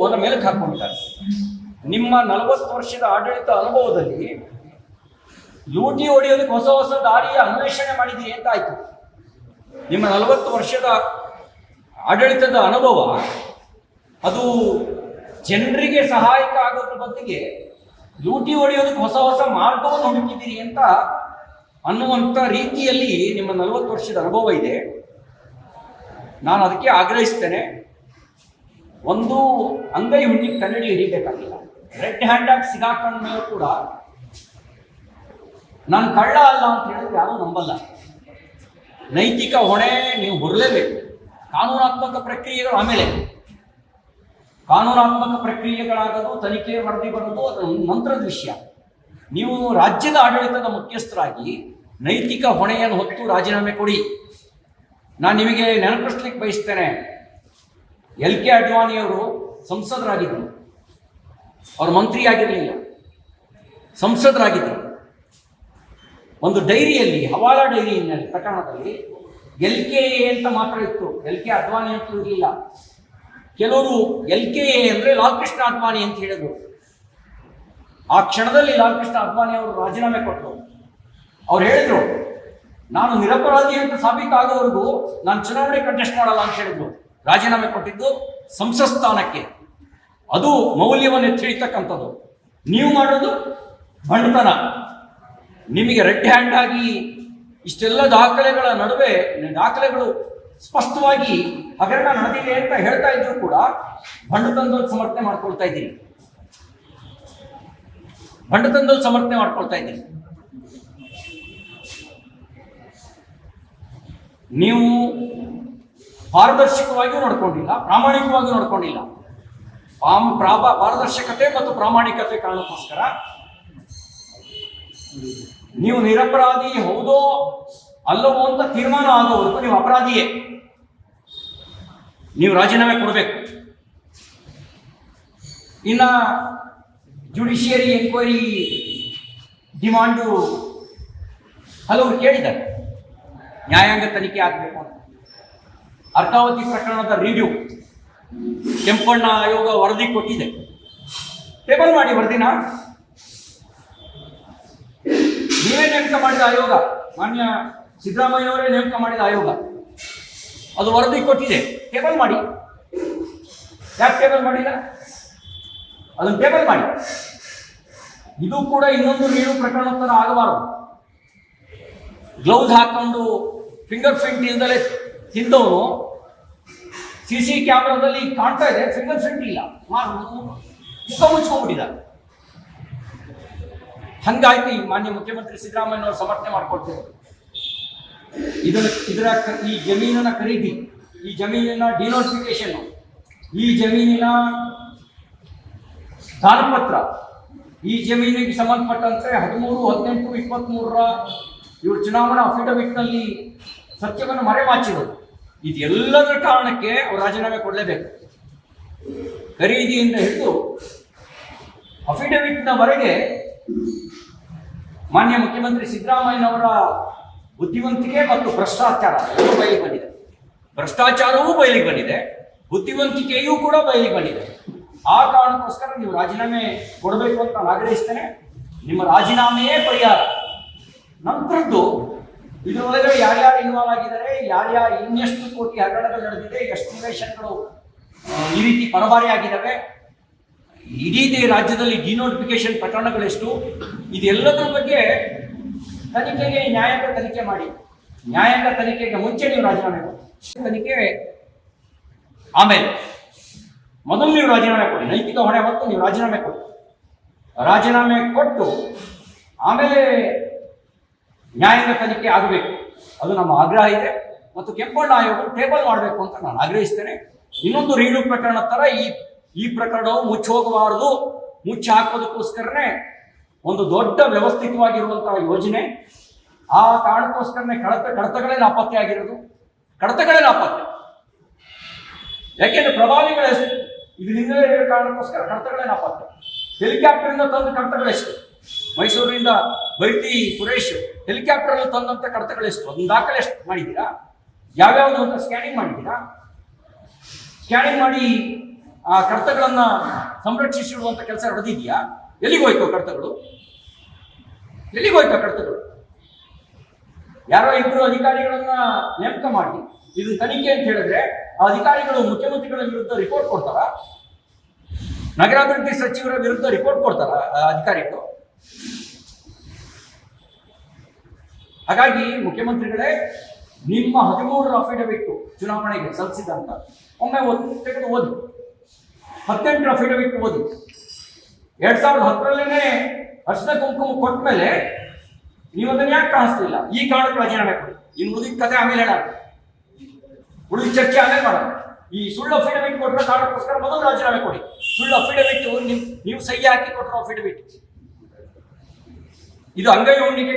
ಅವರ ಮೇಲೆ ಹಾಕೊಂಡಿದ್ದಾರೆ ನಿಮ್ಮ ನಲವತ್ತು ವರ್ಷದ ಆಡಳಿತ ಅನುಭವದಲ್ಲಿ ಲೂಟಿ ಹೊಡೆಯೋದಕ್ಕೆ ಹೊಸ ಹೊಸ ದಾರಿಯ ಅನ್ವೇಷಣೆ ಮಾಡಿದ್ದೀರಿ ಅಂತ ಆಯ್ತು. ನಿಮ್ಮ ನಲವತ್ತು ವರ್ಷದ ಆಡಳಿತದ ಅನುಭವ, ಅದು ಜನರಿಗೆ ಸಹಾಯಕ ಆಗೋದ್ರ ಬದಲಿಗೆ ಲೂಟಿ ಹೊಡೆಯೋದಕ್ಕೆ ಹೊಸ ಹೊಸ ಮಾರ್ಗವನ್ನು ಹುಡುಕಿದ್ದೀರಿ ಅಂತ ಅನ್ನುವಂಥ ರೀತಿಯಲ್ಲಿ ನಿಮ್ಮ ನಲವತ್ತು ವರ್ಷದ ಅನುಭವ ಇದೆ. ನಾನು ಅದಕ್ಕೆ ಆಗ್ರಹಿಸ್ತೇನೆ. ಒಂದು ಅಂಗೈ ಹುಣ್ಣಿಗೆ ಕನ್ನಡಿ ಹಿಡಿಬೇಕಾಗಿಲ್ಲ. ರೆಡ್ ಹ್ಯಾಂಡ್ ಆಗಿ ಸಿಗಾಕೊಂಡ ಮೇಲೆ ಕೂಡ ನಾನು ಕಳ್ಳ ಅಲ್ಲ ಅಂತ ಹೇಳಿದ್ರೆ ಯಾರೂ ನಂಬಲ್ಲ. ನೈತಿಕ ಹೊಣೆ ನೀವು ಹೊರಲೇಬೇಕು. ಕಾನೂನಾತ್ಮಕ ಪ್ರಕ್ರಿಯೆಗಳು ಆಮೇಲೆ. ಕಾನೂನಾತ್ಮಕ ಪ್ರಕ್ರಿಯೆಗಳಾಗೋದು, ತನಿಖೆ ವರದಿ ಬರೋದು, ಅದು ಮಂತ್ರದ ವಿಷಯ. ನೀವು ರಾಜ್ಯದ ಆಡಳಿತದ ಮುಖ್ಯಸ್ಥರಾಗಿ ನೈತಿಕ ಹೊಣೆಯನ್ನು ಹೊತ್ತು ರಾಜೀನಾಮೆ ಕೊಡಿ. ನಾನು ನಿಮಗೆ ನೆನಪಿಸ್ಲಿಕ್ಕೆ ಬಯಸ್ತೇನೆ. ಎಲ್ ಕೆ ಅಡ್ವಾಣಿಯವರು ಸಂಸದರಾಗಿದ್ದರು. ಅವರು ಮಂತ್ರಿ ಆಗಿರಲಿಲ್ಲ ಸಂಸದರಾಗಿದ್ದರು. ಒಂದು ಡೈರಿಯಲ್ಲಿ ಹವಾಲಾ ಡೈರಿಯಲ್ಲಿ, ಪ್ರಕರಣದಲ್ಲಿ ಎಲ್ ಕೆ ಎ ಅಂತ ಮಾತ್ರ ಇತ್ತು. ಎಲ್ ಕೆ ಅಡ್ವಾಣಿ ಅಂತ ಇರಲಿಲ್ಲ. ಕೆಲವರು ಎಲ್ ಕೆ ಎ ಅಂದರೆ ಲಾಲ್ಕೃಷ್ಣ ಅಡ್ವಾಣಿ ಅಂತ ಹೇಳಿದರು. ಆ ಕ್ಷಣದಲ್ಲಿ ಲಾಲ್ಕೃಷ್ಣ ಅಡ್ವಾಣಿ ಅವರು ರಾಜೀನಾಮೆ ಕೊಟ್ಟರು. ಅವ್ರು ಹೇಳಿದರು, ನಾನು ನಿರಪರಾಧಿ ಅಂತ ಸಾಬೀತಾಗೋವರೆಗೂ ನಾನು ಚುನಾವಣೆ ಕಂಟೆಸ್ಟ್ ಮಾಡಲ್ಲ ಅಂತ ಹೇಳಿದ್ರು. ರಾಜೀನಾಮೆ ಕೊಟ್ಟಿದ್ದು ಸಂಸತ್ ಸ್ಥಾನಕ್ಕೆ. ಅದು ಮೌಲ್ಯವನ್ನು ಎತ್ತಿಳಿತಕ್ಕಂಥದ್ದು ನೀವು ಮಾಡೋದು ಬಂಡತನ. ನಿಮಗೆ ರೆಡ್ ಹ್ಯಾಂಡ್ ಆಗಿ ಇಷ್ಟೆಲ್ಲ ದಾಖಲೆಗಳ ನಡುವೆ ದಾಖಲೆಗಳು ಸ್ಪಷ್ಟವಾಗಿ ಹಗರಣ ನಡೆದಿದೆ ಅಂತ ಹೇಳ್ತಾ ಇದ್ರು ಕೂಡ ಬಂಡತನದಲ್ಲಿ ಸಮರ್ಥನೆ ಮಾಡ್ಕೊಳ್ತಾ ಇದ್ದೀನಿ. ಬಂಡತನದಲ್ಲಿ ಸಮರ್ಥನೆ ಮಾಡ್ಕೊಳ್ತಾ ಇದ್ದೀನಿ. ನೀವು ಪಾರದರ್ಶಕವಾಗಿಯೂ ನಡ್ಕೊಂಡಿಲ್ಲ, ಪ್ರಾಮಾಣಿಕವಾಗಿಯೂ ನಡ್ಕೊಂಡಿಲ್ಲ. ಪಾರದರ್ಶಕತೆ ಮತ್ತು ಪ್ರಾಮಾಣಿಕತೆ ಕಾರಣಕ್ಕೋಸ್ಕರ ನೀವು ನಿರಪರಾಧಿ ಹೌದೋ ಅಲ್ಲವೋ ಅಂತ ತೀರ್ಮಾನ ಆಗೋವರೆಗೂ ನೀವು ಅಪರಾಧಿಯೇ. ನೀವು ರಾಜೀನಾಮೆ ಕೊಡಬೇಕು. ಇನ್ನ ಜುಡಿಷಿಯರಿ ಎನ್ಕ್ವೈರಿ ಡಿಮಾಂಡು ಹಲವರು ಕೇಳಿದ್ದಾರೆ. ನ್ಯಾಯಾಂಗ ತನಿಖೆ ಆಗಬೇಕು ಅಂತ. ಅರ್ಕಾವತಿ ಪ್ರಕರಣದ ರಿವ್ಯೂ ಕೆಂಪಣ್ಣ ಆಯೋಗ ವರದಿ ಕೊಟ್ಟಿದೆ. ಟೇಬಲ್ ಮಾಡಿ ವರದಿನ. ನೀವೇ ನೇಮಕ ಮಾಡಿದ ಆಯೋಗ. ಮಾನ್ಯ ಸಿದ್ದರಾಮಯ್ಯವರೇ ನೇಮಕ ಮಾಡಿದ ಆಯೋಗ. ಅದು ವರದಿ ಕೊಟ್ಟಿದೆ. ಟೇಬಲ್ ಮಾಡಿ. ಯಾಕೆ ಟೇಬಲ್ ಮಾಡಿಲ್ಲ? ಅದನ್ನು ಟೇಬಲ್ ಮಾಡಿ. ಇದು ಕೂಡ ಇನ್ನೊಂದು ನೀರು ಪ್ರಕರಣ ಆಗಬಾರದು. ಗ್ಲೌಸ್ ಹಾಕೊಂಡು ಫಿಂಗರ್ ಪ್ರಿಂಟ್ ಇಲ್ದಲೇ ತಿಂದವನು ಸಿ ಸಿ ಕ್ಯಾಮ್ರಾದಲ್ಲಿ ಕಾಣ್ತಾ ಇದೆ ಫಿಂಗರ್ ಪ್ರಿಂಟ್ ಇಲ್ಲ. ಮುಖ ಮುಚ್ಕೊಂಡ್ಬಿಟ್ಟಿದ್ದಾರೆ. ಹಂಗಾಯ್ತು ಈ ಮಾನ್ಯ ಮುಖ್ಯಮಂತ್ರಿ ಸಿದ್ದರಾಮಯ್ಯನವರು ಸಮರ್ಥನೆ ಮಾಡ್ಕೊಳ್ತೇವೆ ಇದರ ಇದರ ಈ ಜಮೀನಿನ ಖರೀದಿ, ಈ ಜಮೀನಿನ ಡಿನೋಟಿಫಿಕೇಶನ್ ಈ ಜಮೀನಿನ ದಾನಪತ್ರ, ಈ ಜಮೀನಿಗೆ ಸಂಬಂಧಪಟ್ಟಂತೆ ಹದಿಮೂರು, ಹದಿನೆಂಟು ಇಪ್ಪತ್ತ್ಮೂರರ ಇವರು ಚುನಾವಣಾ ಅಫಿಡವಿಟ್ನಲ್ಲಿ ಸತ್ಯವನ್ನು ಮರೆಮಾಚಿರೋದು. ಇದೆಲ್ಲದರ ಕಾರಣಕ್ಕೆ ಅವರು ರಾಜೀನಾಮೆ ಕೊಡಲೇಬೇಕು. ಖರೀದಿಯಿಂದ ಹಿಡಿದು ಅಫಿಡವಿಟ್ನವರೆಗೆ ಮಾನ್ಯ ಮುಖ್ಯಮಂತ್ರಿ ಸಿದ್ದರಾಮಯ್ಯನವರ ಬುದ್ಧಿವಂತಿಕೆ ಮತ್ತು ಭ್ರಷ್ಟಾಚಾರ ಎರಡೂ ಬಯಲಿಗೆ ಬಂದಿದೆ. ಭ್ರಷ್ಟಾಚಾರವೂ ಬಯಲಿಗೆ ಬಂದಿದೆ. ಬುದ್ಧಿವಂತಿಕೆಯೂ ಕೂಡ ಬಯಲಿಗೆ ಬಂದಿದೆ. ಆ ಕಾರಣಕ್ಕೋಸ್ಕರ ನೀವು ರಾಜೀನಾಮೆ ಕೊಡಬೇಕು ಅಂತ ನಾನು ಆಗ್ರಹಿಸ್ತೇನೆ. ನಿಮ್ಮ ರಾಜೀನಾಮೆಯೇ ಪರಿಹಾರ. ನಂತರದ್ದು ಇದರೊಳಗೆ ಯಾರ್ಯಾರು ಇನ್ವಾಲ್ವ್ ಆಗಿದ್ದಾರೆ ಯಾರ್ಯಾರು ಇನ್ನೆಷ್ಟು ಕೋಟಿ ಹಗರಣಗಳು ನಡೆದಿದೆ ಎಷ್ಟು ನಿವೇಶನಗಳು ಈ ರೀತಿ ಪರಭಾರಿ ಆಗಿದ್ದಾವೆ. ಇಡೀ ರಾಜ್ಯದಲ್ಲಿ ಡಿನೋಟಿಫಿಕೇಶನ್ ಪ್ರಕರಣಗಳೆಷ್ಟು ಇದೆಲ್ಲದರ ಬಗ್ಗೆ ತನಿಖೆಗೆ ನ್ಯಾಯಾಂಗ ತನಿಖೆ ಮಾಡಿ. ನ್ಯಾಯಾಂಗ ತನಿಖೆಗೆ ಮುಂಚೆ ನೀವು ರಾಜೀನಾಮೆ ಕೊಡಿ. ತನಿಖೆ ಆಮೇಲೆ ಮೊದಲು ನೀವು ರಾಜೀನಾಮೆ ಕೊಡಿ. ನೈತಿಕ ಹೊಣೆ ಹೊತ್ತು ನೀವು ರಾಜೀನಾಮೆ ಕೊಡಿ. ರಾಜೀನಾಮೆ ಕೊಟ್ಟು ಆಮೇಲೆ ನ್ಯಾಯಾಂಗ ತನಿಖೆ ಆಗಬೇಕು. ಅದು ನಮ್ಮ ಆಗ್ರಹ ಇದೆ. ಮತ್ತು ಕೆಂಪಣ್ಣ ಆಯೋಗ ಟೇಬಲ್ ಮಾಡಬೇಕು ಅಂತ ನಾನು ಆಗ್ರಹಿಸ್ತೇನೆ. ಇನ್ನೊಂದು ರೀಡು ಪ್ರಕರಣ ಥರ ಈ ಈ ಪ್ರಕರಣವು ಮುಚ್ಚಿ ಹೋಗಬಾರದು. ಮುಚ್ಚಿ ಹಾಕೋದಕ್ಕೋಸ್ಕರನೇ ಒಂದು ದೊಡ್ಡ ವ್ಯವಸ್ಥಿತವಾಗಿರುವಂತಹ ಯೋಜನೆ. ಆ ಕಾರಣಕ್ಕೋಸ್ಕರನೇ ಕಡತ ಕಡತಗಳೇ ನಾಪತ್ತೆ ಆಗಿರೋದು. ಕಡತಗಳೇ ನಾಪತ್ತೆ ಯಾಕೆಂದ್ರೆ ಪ್ರಭಾವಿಗಳ ಇದು ಹಿಂದೆ ಕಾರಣಕ್ಕೋಸ್ಕರ ಕಡತಗಳೇ ನಾಪತ್ತೆ ಹೆಲಿಕಾಪ್ಟರ್ನಿಂದ ತಂದ ಕಡತಗಳೆಷ್ಟು ಮೈಸೂರಿನಿಂದ ಬೈತಿ ಸುರೇಶ್. ಹೆಲಿಕಾಪ್ಟರ್ ಅಲ್ಲಿ ತಂದಂತ ಕಡತಗಳೆಷ್ಟು ಒಂದು ದಾಖಲೆ ಎಷ್ಟು ಮಾಡಿದ್ದೀರಾ? ಯಾವ್ಯಾವ್ದು ಅಂತ ಸ್ಕ್ಯಾನಿಂಗ್ ಮಾಡಿದ್ದೀರಾ? ಸ್ಕ್ಯಾನಿಂಗ್ ಮಾಡಿ ಆ ಕಡತಗಳನ್ನ ಸಂರಕ್ಷಿಸಿಡುವಂತ ಕೆಲಸ ನಡೆದಿದೆಯಾ? ಎಲ್ಲಿಗೆ ಹೋಯ್ತು ಆ ಕಡತಗಳು? ಎಲ್ಲಿಗೆ ಹೋಯ್ತು ಆ ಕಡತಗಳು? ಯಾರೋ ಇಬ್ಬರು ಅಧಿಕಾರಿಗಳನ್ನ ನೇಮಕ ಮಾಡಿ ಇದು ತನಿಖೆ ಅಂತ ಹೇಳಿದ್ರೆ ಆ ಅಧಿಕಾರಿಗಳು ಮುಖ್ಯಮಂತ್ರಿಗಳ ವಿರುದ್ಧ ರಿಪೋರ್ಟ್ ಕೊಡ್ತಾರ? ನಗರಾಭಿವೃದ್ಧಿ ಸಚಿವರ ವಿರುದ್ಧ ರಿಪೋರ್ಟ್ ಕೊಡ್ತಾರ ಅಧಿಕಾರಿಗಳು? ಹಾಗಾಗಿ ಮುಖ್ಯಮಂತ್ರಿಗಳೇ, ನಿಮ್ಮ ಹದಿಮೂರರ ಅಫಿಡವಿಟ್ ಚುನಾವಣೆಗೆ ಸಲ್ಲಿಸಿದಂತ, ಒಮ್ಮೆ ಓದಿ, ತೆಗೆದು ಓದಿ. ಹದಿನೆಂಟು ಅಫಿಡವಿಟ್ ಓದಿ. ಎರಡ್ ಸಾವಿರದ ಹತ್ತರಲ್ಲೇನೆ ಅರ್ಶನ ಕುಂಕುಮ ಕೊಟ್ಟ ಮೇಲೆ ನೀವು ಅದನ್ನ ಯಾಕೆ ಕಾಣಿಸ್ತಿಲ್ಲ? ಈ ಕಾರಣಕ್ಕೆ ರಾಜೀನಾಮೆ ಕೊಡಿ. ಇನ್ನು ಉಳಿದ ಕತೆ ಆಮೇಲೆ ಹೇಳ ಉಳಿದ ಚರ್ಚೆ ಆಮೇಲೆ ಮಾಡೋಣ. ಈ ಸುಳ್ಳು ಅಫಿಡವಿಟ್ ಕೊಟ್ಟರೆ ಕಾರಣಕ್ಕೋಸ್ಕರ ಮೊದಲು ರಾಜೀನಾಮೆ ಕೊಡಿ. ಸುಳ್ಳು ಅಫಿಡವಿಟ್ ನೀವು ಸಹಿ ಹಾಕಿ ಕೊಟ್ಟರು ಅಫಿಡವಿಟ್. ಇದು ಅಂಗೈ ಹುಣ್ಣಿಗೆ